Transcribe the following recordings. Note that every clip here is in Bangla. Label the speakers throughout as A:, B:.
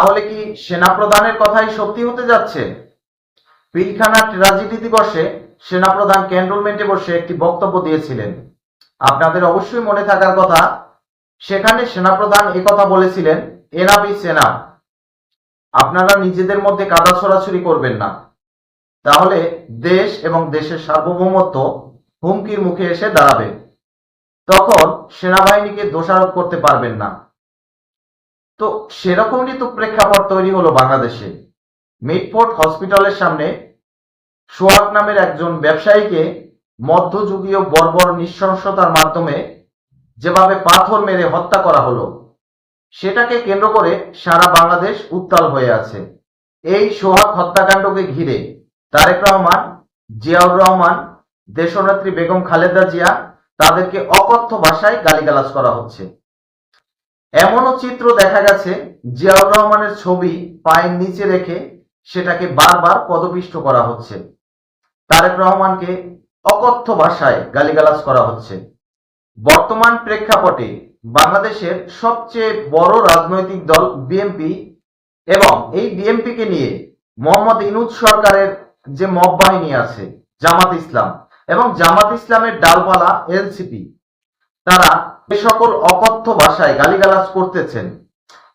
A: তাহলে কি সেনাপ্রধানের কথাই সত্যি হতে যাচ্ছে? পিলখানা ট্র্যাজেডি দিবসে সেনাপ্রধান ক্যান্টনমেন্টে বসে একটি বক্তব্য দিয়েছিলেন। আপনাদের অবশ্যই মনে থাকার কথা, সেখানে সেনাপ্রধান কথা বলেছিলেন এনাবি সেনা। আপনারা নিজেদের মধ্যে কাদা ছড়াছড়ি করবেন না। তাহলে দেশ এবং দেশের সার্বভৌমত্ব হুমকির মুখে এসে দাঁড়াবে। তখন সেনাবাহিনীকে দোষারোপ করতে পারবেন না। তো সেরকমই তো প্রেক্ষাপট তৈরি হলো বাংলাদেশে। মিটফোর্ট হসপিটালের সামনে সোহাগ নামের একজন ব্যবসায়ীকে মধ্যযুগীয় বর্বর নৃশংসতার মাধ্যমে যেভাবে পাথর মেরে হত্যা করা হলো, সেটাকে কেন্দ্র করে সারা বাংলাদেশ উত্তাল হয়ে আছে। এই সোহাগ হত্যাকাণ্ডকে ঘিরে তারেক রহমান, জিয়াউর রহমান, দেশনেত্রী বেগম খালেদা জিয়া তাদেরকে অকথ্য ভাষায় গালিগালাজ করা হচ্ছে। এমনও চিত্র দেখা গেছে, জিয়াউর রহমানের ছবি পায়ের নিচে রেখে সেটাকে বারবার পদপিষ্ট করা হচ্ছে। তারেক রহমানকে অকথ্য ভাষায় গালিগালাজ করা হচ্ছে। বর্তমান প্রেক্ষাপটে বাংলাদেশের সবচেয়ে বড় রাজনৈতিক দল বিএনপি এবং এই বিএনপিকে নিয়ে মোহাম্মদ ইনুজ সরকারের যে মব বাহিনী আছে, জামাত ইসলাম এবং জামাত ইসলামের ডালপালা এনসিপি তারা এ সকল অকথ্য ভাষায় গালিগালাজ করতেছেন,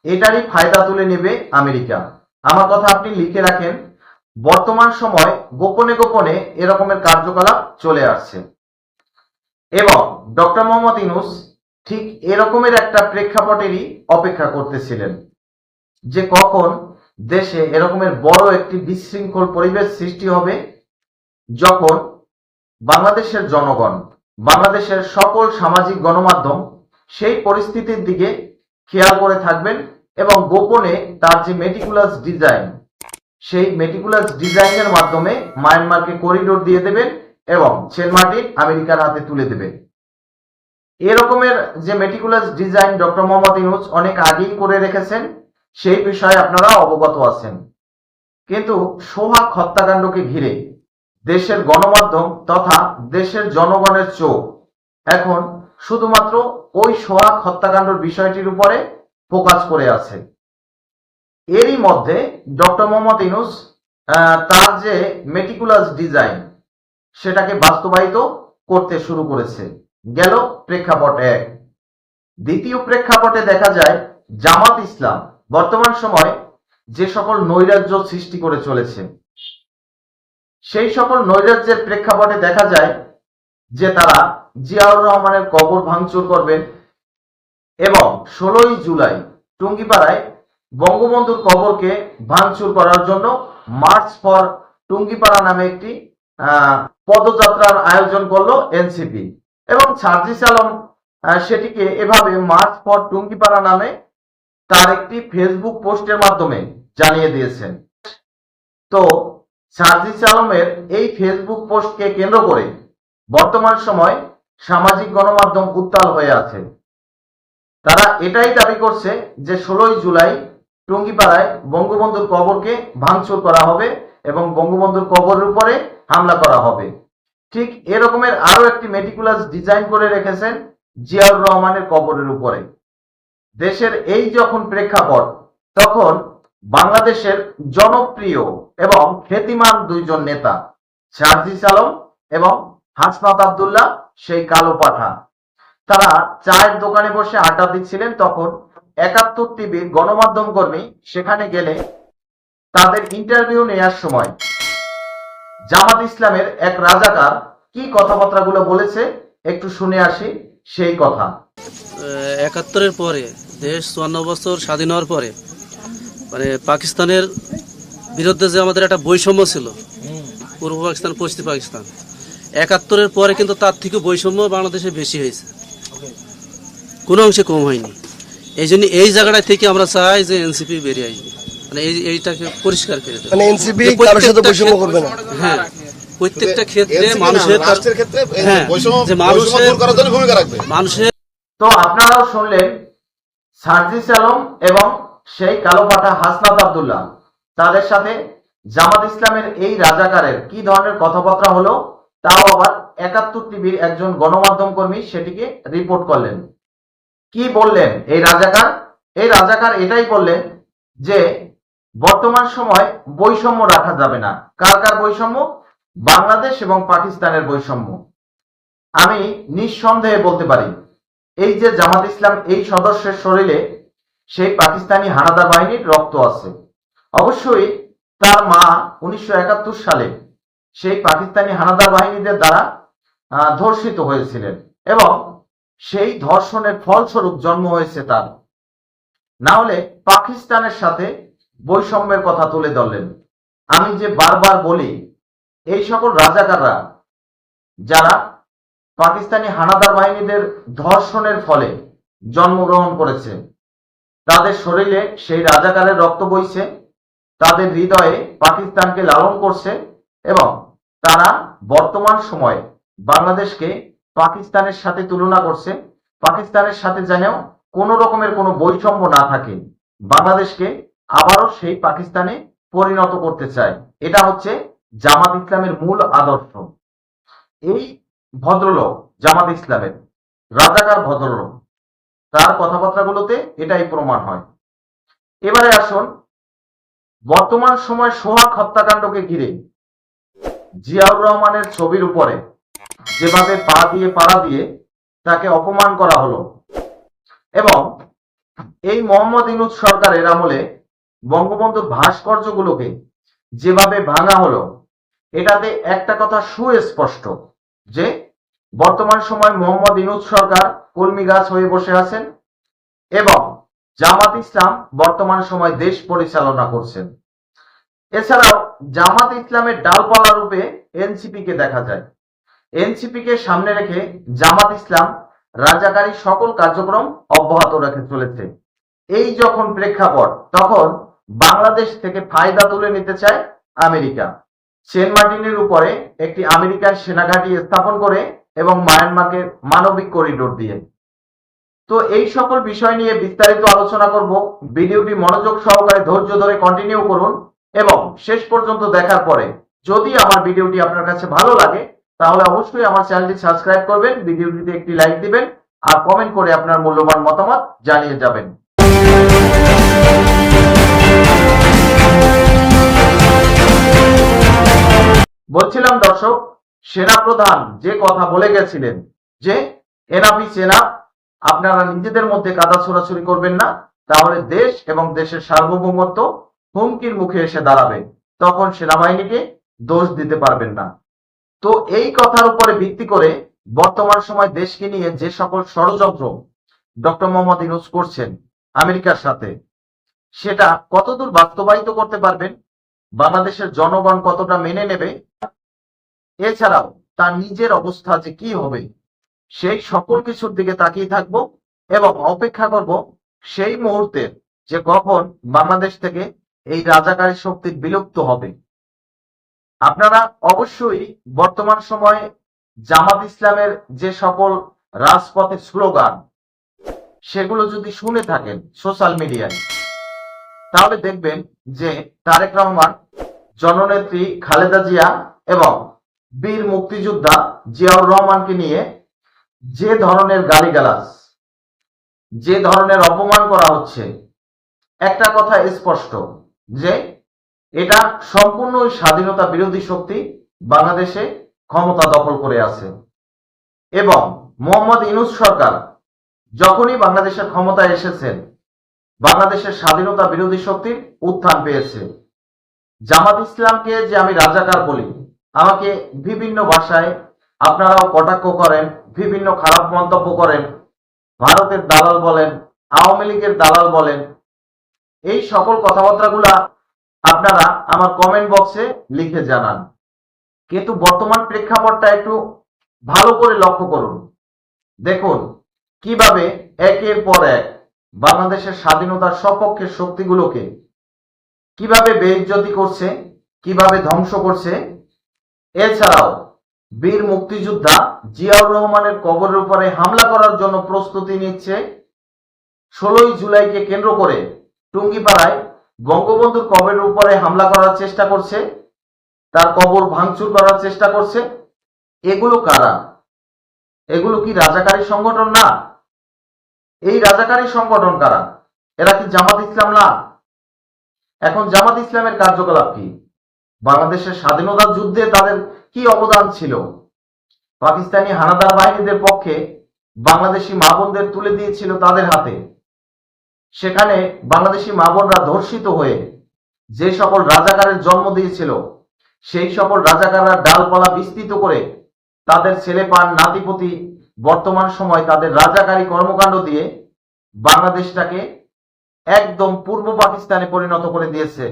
A: এটারই ফায়দা তুলে নেবে আমেরিকা। আমার কথা আপনি লিখে রাখেন, বর্তমান সময় গোপনে গোপনে এরকমের কার্যকলাপ চলে আসছে। এবং ডক্টর মোহাম্মদ ইনুস ঠিক এরকমের একটা প্রেক্ষাপটেরই অপেক্ষা করতেছিলেন, যে কখন দেশে এরকমের বড় একটি বিশৃঙ্খল পরিবেশ সৃষ্টি হবে, যখন বাংলাদেশের জনগণ বাংলাদেশের সকল সামাজিক গণমাধ্যম সেই পরিস্থিতির দিকে খেয়াল করে থাকবেন এবং গোপনে তার যে মেটিকুলাস ডিজাইন সেই মেটিকুলাস ডিজাইনের মাধ্যমে মায়ানমারকে করিডোর দিয়ে দেবেন এবং সেন্ট মার্টিন আমেরিকার হাতে তুলে দেবেন। এরকমের যে meticulous design doctor Mohammad Yunus অনেক আগেই করে রেখেছেন, সেই বিষয়ে আপনারা অবগত আছেন। কিন্তু সোহাগ হত্যাকাণ্ডকে ঘিরে দেশের গণমাধ্যম তথা দেশের জনগণের চোখ। এখন শুধুমাত্র ওই সোহাগ হত্যাকাণ্ডের বিষয়টির উপরে ফোকাস করে আছে। এরই মধ্যে ডক্টর মোহাম্মদ ইনুস তার যে মেটিকুলাস ডিজাইন সেটাকে বাস্তবায়িত করতে শুরু করেছে। গেল প্রেক্ষাপট এক। দ্বিতীয় প্রেক্ষাপটে দেখা যায়, জামাত ইসলাম বর্তমান সময় যে সকল নৈরাজ্য সৃষ্টি করে চলেছে সেই সকল নৈরাজ্যের প্রেক্ষাপটে দেখা যায় যে তারা জিয়াউর রহমানের কবর ভাঙচুর করবেন এবং ষোলোই জুলাই টুঙ্গিপাড়ায় বঙ্গবন্ধুর কবরকে ভাঙচুর করার জন্য মার্চ ফর টুঙ্গিপাড়া নামে একটি পদযাত্রার আয়োজন করল এনসিপি। এবং সার্জিস আলম সেটিকে এভাবে মার্চ ফর টুঙ্গিপাড়া নামে তার একটি ফেসবুক পোস্টের মাধ্যমে জানিয়ে দিয়েছেন। তো সার্জিস আলমের এই ফেসবুক পোস্টকে কেন্দ্র করে বর্তমান সময় সামাজিক গণমাধ্যম উত্তাল হয়ে আছে। তারা এটাই দাবি করছে যে ষোলোই জুলাই টুঙ্গিপাড়ায় বঙ্গবন্ধুর কবরকে ভাঙচুর করা হবে এবং বঙ্গবন্ধুর কবরের উপরে হামলা করা হবে। ঠিক এরকমের আরও একটি মেটিকুলাস ডিজাইন করে রেখেছেন জিয়াউর রহমানের কবরের উপরে। দেশের এই যখন প্রেক্ষাপট, তখন বাংলাদেশের জনপ্রিয় এবং খ্যাতিমান দুইজন নেতা সার্জিস আলম এবং হাসনাত আবদুল্লাহ, সেই কালো পাঠা। তারা চায়ের দোকানে বসে আড্ডা দিচ্ছিলেন তখন একাত্তর টিভির গণমাধ্যম কর্মী সেখানে গেলে তাদের ইন্টারভিউ নেওয়ার সময় জামাত ইসলামের এক রাজাকার কি কথাবার্তাগুলো বলেছে একটু শুনে আসি সেই কথা।
B: একাত্তরের পরে, দেশ চুয়ান্ন বছর স্বাধীন হওয়ার পরে মানে পাকিস্তানের বিরুদ্ধে যে আমাদের একটা বৈষম্য ছিল পূর্ব পাকিস্তান পশ্চিম পাকিস্তান একাত্তরের পরে কিন্তু তার থেকে বৈষম্য বাংলাদেশে বেশি হয়েছে। কোনো অংশে কম হয়নি। এই জন্য এই জায়গাটা থেকে আমরা চাই যে এনসিপি বেরিয়ে আসবে। মানে এই এইটাকে পরিষ্কার করে দেবে।
C: মানে এনসিপি কারোর সাথে বৈষম্য করবে না।
B: হ্যাঁ প্রত্যেকটা ক্ষেত্রে মানুষের
D: ক্ষেত্রে
B: হ্যাঁ,
D: বৈষম্য
B: মানুষের-
D: করার জন্য ভূমিকা রাখবে।
B: মানুষের
A: তো আপনারাও শুনলেন সার্জিস আলম এবং সেই কালো পাঠা হাসনাত আবদুল্লাহ। তাদের সাথে জামাত ইসলামের এই রাজাকারের কি ধরনের কথাবার্তা হলো, তাও আবার একাত্তর টিভির একজন গণমাধ্যম কর্মী সেটিকে রিপোর্ট করলেন। কি বললেন এই রাজাকার? এই রাজাকার এটাই বললেন যে, বর্তমান সময় বৈষম্য রাখা যাবে না। কার কার বৈষম্য? বাংলাদেশ এবং পাকিস্তানের বৈষম্য। আমি নিঃসন্দেহে বলতে পারি, এই যে জামাত ইসলাম এই সদস্যের শরীরে সেই পাকিস্তানি হানাদার বাহিনীর রক্ত আছে। অবশ্যই তার মা উনিশশো একাত্তর সালে সেই পাকিস্তানি হানাদার বাহিনীদের দ্বারা ধর্ষিত হয়েছিলেন এবং সেই ধর্ষণের ফলস্বরূপ জন্ম হয়েছে তার। না হলে পাকিস্তানের সাথে বৈষম্যের কথা তুলে ধরলেন। আমি যে বারবার বলি, এই সকল রাজাকাররা যারা পাকিস্তানি হানাদার বাহিনীদের ধর্ষণের ফলে জন্মগ্রহণ করেছে, তাদের শরীরে সেই রাজাকারের রক্ত বইছে তাদের হৃদয়ে পাকিস্তানকে লালন করছে এবং তারা বর্তমান সময়ে বাংলাদেশকে পাকিস্তানের সাথে তুলনা করছে। পাকিস্তানের সাথে যেন কোনো রকমের কোনো বৈষম্য না থাকে। বাংলাদেশকে আবারও সেই পাকিস্তানে পরিণত করতে চায়। এটা হচ্ছে জামাত ইসলামের মূল আদর্শ। এই ভদ্রলোক জামাত ইসলামের রাজাকার ভদ্রলোক। তার কথাবার্তাগুলোতে এটাই প্রমাণ হয়। এবারে আসুন বর্তমান সময় সোহাগ হত্যাকাণ্ডকে ঘিরে জিয়াউর রহমানের ছবির উপরে যেভাবে পা দিয়ে পাড়া দিয়ে তাকে অপমান করা হলো এবং এই মোহাম্মদ ইনুজ সরকারের আমলে বঙ্গবন্ধুর ভাস্কর্যগুলোকে যেভাবে ভাঙা হলো, এটাতে একটা কথা সুস্পষ্ট, যে বর্তমান সময় মোহাম্মদ ইনুজ সরকার কলমি গাছ হয়ে বসে আছেন এবং জামাত ইসলাম বর্তমান সময় দেশ পরিচালনা করছেন। এছাড়াও জামাত ইসলামের ডালপালা রূপে এনসিপি কে দেখা যায়। এনসিপি কে সামনে রেখে জামাত ইসলাম রাজাকারী সকল কার্যক্রম অব্যাহত রেখে চলেছে। এই যখন প্রেক্ষাপট, তখন বাংলাদেশ থেকে ফায়দা তুলে নিতে চায় আমেরিকা। সেন্ট মার্টিনের উপরে একটি আমেরিকান সেনাঘাঁটি স্থাপন করে এবং মায়ানমারকে মানবিক করিডোর দিয়ে। তো এই সকল বিষয় নিয়ে বিস্তারিত আলোচনা করব। ভিডিওটি মনোযোগ সহকারে ধৈর্য ধরে কন্টিনিউ করুন এবং শেষ পর্যন্ত দেখার পরে যদি আমার ভিডিওটি আপনার কাছে ভালো লাগে, তাহলে অবশ্যই আমার চ্যানেলটি সাবস্ক্রাইব করবেন, ভিডিওটিতে একটি লাইক দিবেন আর কমেন্ট করে আপনার মূল্যবান মতামত জানিয়ে যাবেন। বলছিলাম দর্শক, সেনাপ্রধান যে কথা বলে গেছিলেন যে এনাফি সেনা আপনারা নিজেদের মধ্যে কাদা ছোড়াছুরি করবেন না, তাহলে দেশ এবং দেশের সার্বভৌমত্ব হুমকির মুখে এসে দাঁড়াবে। তখন সেনাবাহিনীকে দোষ দিতে পারবেন না। তো এই কথার উপরে ভিত্তি করে বর্তমান সময় দেশকে নিয়ে যে সকল ষড়যন্ত্র ডক্টর মোহাম্মদ ইউনুস করছেন আমেরিকার সাথে, সেটা কতদূর বাস্তবায়িত করতে পারবেন, বাংলাদেশের জনগণ কতটা মেনে নেবে, এছাড়াও তার নিজের অবস্থা যে কি হবে সেই সকল কিছুর দিকে তাকিয়ে থাকব এবং অপেক্ষা করব সেই মুহূর্তের যে কখন বাংলাদেশ থেকে এই রাজাকারী শক্তি বিলুপ্ত হবে। আপনারা অবশ্যই বর্তমান সময়ে জামাত ইসলামের যে সকল রাজপথের স্লোগান, সেগুলো যদি শুনে থাকেন সোশ্যাল মিডিয়ায়, তাহলে দেখবেন যে তারেক রহমান, জননেত্রী খালেদা জিয়া এবং বীর মুক্তিযোদ্ধা জিয়াউর রহমানকে নিয়ে যে ধরনের গালিগালাজ, যে ধরনের অপমান করা হচ্ছে, একটা কথা স্পষ্ট, যে এটা সম্পূর্ণ স্বাধীনতা বিরোধী শক্তি বাংলাদেশে ক্ষমতা দখল করে আছে। এবং মোহাম্মদ ইনুস সরকার যখনই বাংলাদেশের ক্ষমতায় এসেছেন, বাংলাদেশের স্বাধীনতা বিরোধী শক্তির উত্থান পেয়েছে। জামাত ইসলামকে যে আমি রাজাকার বলি, আমাকে বিভিন্ন ভাষায় আপনারাও কটাক্ষ করেন, বিভিন্ন খারাপ মন্তব্য করেন, ভারতের দালাল বলেন, আওয়ামী লীগের দালাল বলেন, এই সকল কথাবার্তাগুলা আপনারা আমার কমেন্ট বক্সে লিখে জানান। কিন্তু বর্তমান প্রেক্ষাপটটা একটু ভালো করে লক্ষ্য করুন। দেখুন, কীভাবে একের পর এক বাংলাদেশের স্বাধীনতার সপক্ষের শক্তিগুলোকে কীভাবে বেইজ্জতি করছে, কীভাবে ধ্বংস করছে, এছাড়াও বীর মুক্তিযোদ্ধা জিয়াউর রহমানের কবরের উপরে হামলা করার জন্য প্রস্তুতি নিচ্ছে ষোলোই জুলাইকে কেন্দ্র করে টুঙ্গিপাড়ায় বঙ্গবন্ধুর কবরের উপরে হামলা করার চেষ্টা করছে। তার কবর ভাঙচুর করার চেষ্টা করছে। এগুলো কারা? এগুলো কি রাজাকারী সংগঠন না? এই রাজাকারী সংগঠন কারা? এরা কি জামাত ইসলাম না? এখন জামাত ইসলামের কার্যকলাপ কি? বাংলাদেশের স্বাধীনতা যুদ্ধে তাদের কি অবদান ছিল? পাকিস্তানি হানাদার বাহিনীদের পক্ষে বাংলাদেশি মা তুলে দিয়েছিল তাদের হাতে। সেখানে বাংলাদেশি মা বোনরা ধর্ষিত হয়ে যে সকল রাজাকারের জন্ম দিয়েছিল, সেই সকল রাজাকাররা ডালপালা বিস্তৃত করে তাদের ছেলে পান নাতিপতি বর্তমান সময় তাদের রাজাকারী কর্মকাণ্ড দিয়ে বাংলাদেশটাকে একদম পূর্ব পাকিস্তানে পরিণত করে দিয়েছে।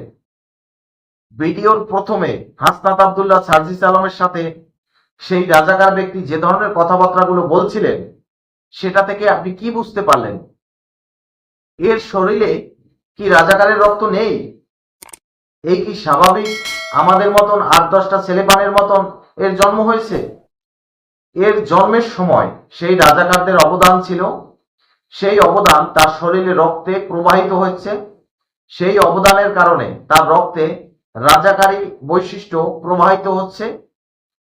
A: ভিডিওর প্রথমে হাসনাত আবদুল্লাহ সার্জিস আলমের সাথে সেই রাজাকার ব্যক্তি যে ধরনের কথাবার্তাগুলো বলছিলেন, সেটা থেকে আপনি কি বুঝতে পারলেন? এর শরীরে কি রাজাকারের রক্ত নেই? এই কি স্বাভাবিক? আমাদের মতন আট দশটা ছেলেপানের মতন এর জন্ম হয়েছে? এর জন্মের সময় সেই রাজাকারদের অবদান ছিল। সেই অবদান তার শরীরে রক্তে প্রবাহিত হচ্ছে সেই অবদানের কারণে তার রক্তে রাজাকারী বৈশিষ্ট্য প্রবাহিত হচ্ছে।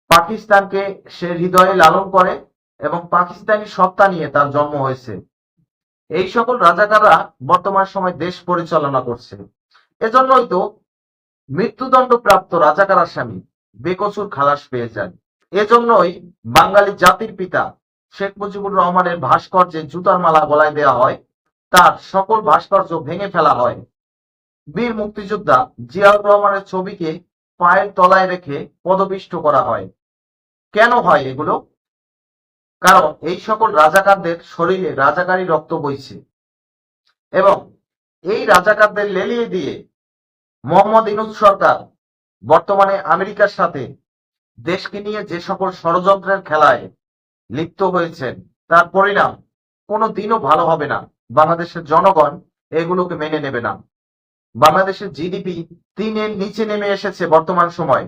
A: পাকিস্তানকে সে হৃদয়ে লালন করে এবং পাকিস্তানি সত্তা নিয়ে তার জন্ম হয়েছে। এই সকল রাজাকাররা বর্তমান সময় দেশ পরিচালনা করছে। এজন্যই তো মৃত্যুদণ্ড প্রাপ্ত রাজাকার আসামি বেকসুর খালাস পেয়ে যান। এজন্যই বাঙালি জাতির পিতা শেখ মুজিবুর রহমানের ভাস্কর্যে জুতার মালা গলায় দেওয়া হয়। তার সকল ভাস্কর্য ভেঙে ফেলা হয়। বীর মুক্তিযোদ্ধা জিয়াউর রহমানের ছবিকে পায়ের তলায় রেখে পদপিষ্ট করা হয়। কেন হয় এগুলো? কারণ এই সকল রাজাকারদের শরীরে রাজাকারী রক্ত বইছে এবং এই রাজাকারদের লেলিয়ে দিয়ে মোহাম্মদ ইনুজ সরকার বর্তমানে আমেরিকার সাথে দেশকে নিয়ে যে সকল ষড়যন্ত্রের খেলায় লিপ্ত হয়েছেন, তার পরিণাম কোনো দিনও ভালো হবে না। বাংলাদেশের জনগণ এগুলোকে মেনে নেবে না। বাংলাদেশের জিডিপি তিনের নিচে নেমে এসেছে বর্তমান সময়।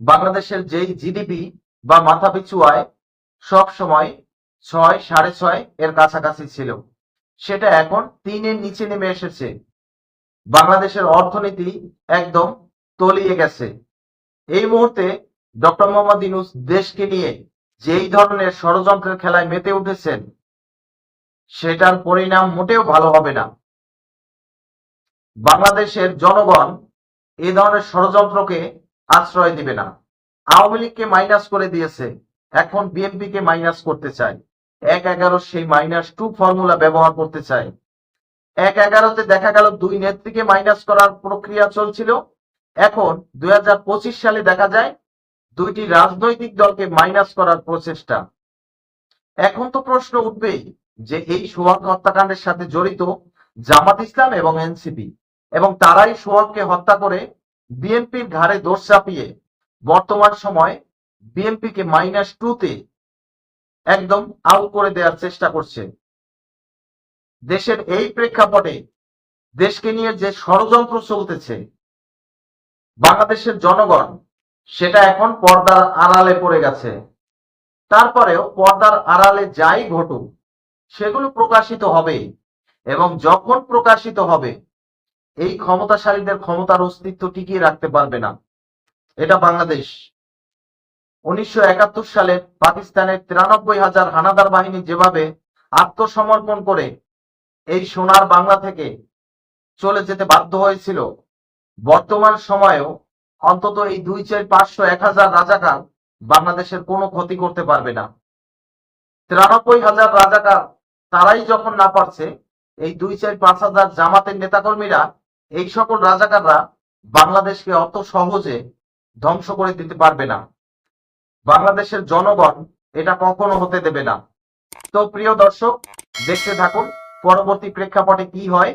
A: বাংলাদেশের যেই জিডিপি বা মাথাপিছু আয় সব সময় ছয়, সাড়ে ছয় এর কাছাকাছি ছিল, সেটা এখন তিনের নিচে নেমে এসেছে। বাংলাদেশের অর্থনীতি একদম তলিয়ে গেছে। এই মুহূর্তে ডক্টর মোহাম্মদ ইউনুস দেশকে নিয়ে যেই ধরনের ষড়যন্ত্রের খেলায় মেতে উঠেছেন, সেটার পরিণাম মোটেও ভালো হবে না। বাংলাদেশের জনগণ এ ধরনের ষড়যন্ত্রকে আশ্রয় দিবে না। আওয়ামী লীগকে মাইনাস করে দিয়েছে। এখন বিএনপি কে মাইনাস করতে চায়। এক এগারো সেই মাইনাস টু ফর্মুলা ব্যবহার করতে চায়। এক এগারোতে দেখা গেল দুই নেত্রীকে মাইনাস করার প্রক্রিয়া চলছিল। এখন দুই হাজার পঁচিশ সালে দেখা যায় দুইটি রাজনৈতিক দলকে মাইনাস করার প্রচেষ্টা। এখন তো প্রশ্ন উঠবেই যে এই সোহাগ হত্যাকাণ্ডের সাথে জড়িত জামাত ইসলাম এবং এনসিপি এবং তারাই সোহাগকে হত্যা করে বিএনপির ঘাড়ে দোষ চাপিয়ে বর্তমান সময় বিএনপিকে মাইনাস টুতে একদম আউট করে দেওয়ার চেষ্টা করছে। দেশের এই প্রেক্ষাপটে দেশকে নিয়ে যে ষড়যন্ত্র চলতেছে, বাংলাদেশের জনগণ সেটা এখন পর্দার আড়ালে পড়ে গেছে। তারপরেও পর্দার আড়ালে যাই ঘটুক, সেগুলো প্রকাশিত হবে এবং যখন প্রকাশিত হবে এই ক্ষমতাশালীদের ক্ষমতার অস্তিত্ব টিকিয়ে রাখতে পারবে না। এটা বাংলাদেশ। উনিশশো একাত্তর সালে পাকিস্তানের তিরানব্বই হাজার হানাদার বাহিনী যেভাবে আত্মসমর্পণ করে এই সোনার বাংলা থেকে চলে যেতে বাধ্য হয়েছিল, বর্তমান সময়েও অন্তত এই দুই চার পাঁচশো এক হাজার রাজাকার বাংলাদেশের কোনো ক্ষতি করতে পারবে না। তিরানব্বই হাজার রাজাকার তারাই যখন না পারছে, এই দুই চার পাঁচ হাজার জামাতের নেতাকর্মীরা এই সকল রাজাকাররা বাংলাদেশকে অত সহজে ধ্বংস করে দিতে পারবে না। বাংলাদেশের জনগণ এটা কখনো হতে দেবে না। তো প্রিয় দর্শক, দেখতে থাকুন পরবর্তী প্রেক্ষাপটে কি হয়।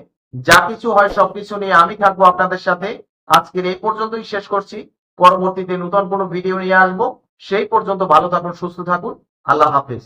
A: যা কিছু হয় সবকিছু নিয়ে আমি থাকব আপনাদের সাথে। আজকের এই পর্যন্তই শেষ করছি। পরবর্তীতে নতুন কোনো ভিডিও নিয়ে আসব। সেই পর্যন্ত ভালো থাকুন, সুস্থ থাকুন। আল্লাহ হাফিজ।